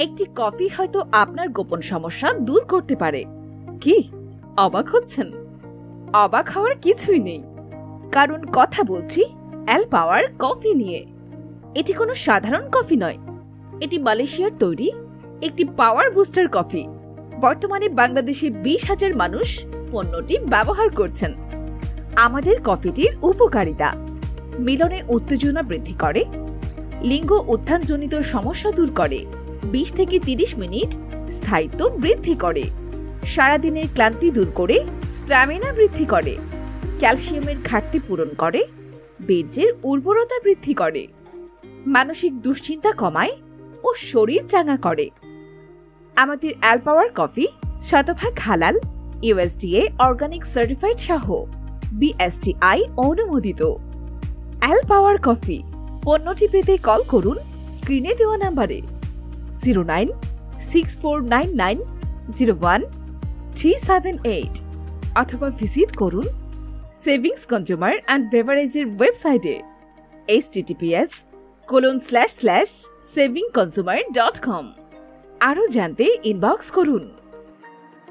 একটি কফি হয়তো আপনার গোপন সমস্যা দূর করতে পারে। কি? অবাক হচ্ছেন? অবাক হওয়ার কিছুই নেই। কারণ কথা বলছি অ্যাল পাওয়ার কফি নিয়ে। এটি কোনো সাধারণ কফি নয়। এটি মালয়েশিয়ার তৈরি একটি পাওয়ার বুস্টার কফি। বর্তমানে বাংলাদেশে বিশ হাজার মানুষ পণ্যটি ব্যবহার করছেন। আমাদের কফিটির উপকারিতা। মিলনে উত্তেজনা বৃদ্ধি করে, লিঙ্গ উত্থানজনিত সমস্যা দূর করে। বিশ থেকে তিরিশ মিনিট স্থায়িত্ব বৃদ্ধি করে। সারাদিনের ক্লান্তি দূর করে স্ট্যামিনা বৃদ্ধি করে। ক্যালসিয়ামের ঘাটতি পূরণ করে, বীর্যের উর্বরতা বৃদ্ধি করে। মানসিক দুশ্চিন্তা কমায় ও শরীর চাঙ্গা করে। আমাদের অ্যালপাওয়ার কফি শতভাগ হালাল ইউএসডিএ অর্গানিক সার্টিফাইড সহ বিএসটিআই অনুমোদিত। অ্যালপাওয়ার কফি, পণ্যটি পেতে কল করুন স্ক্রিনে দেওয়া নাম্বারে। Zero nine six four nine nine zero one three seven eight অথবা ভিজিট করুন সেভিংস কনজিউমার অ্যান্ড বেভারেজের ওয়েবসাইটে H TTPS colon slash slash saving consumer dot com আরও জানতে ইনবক্স করুন।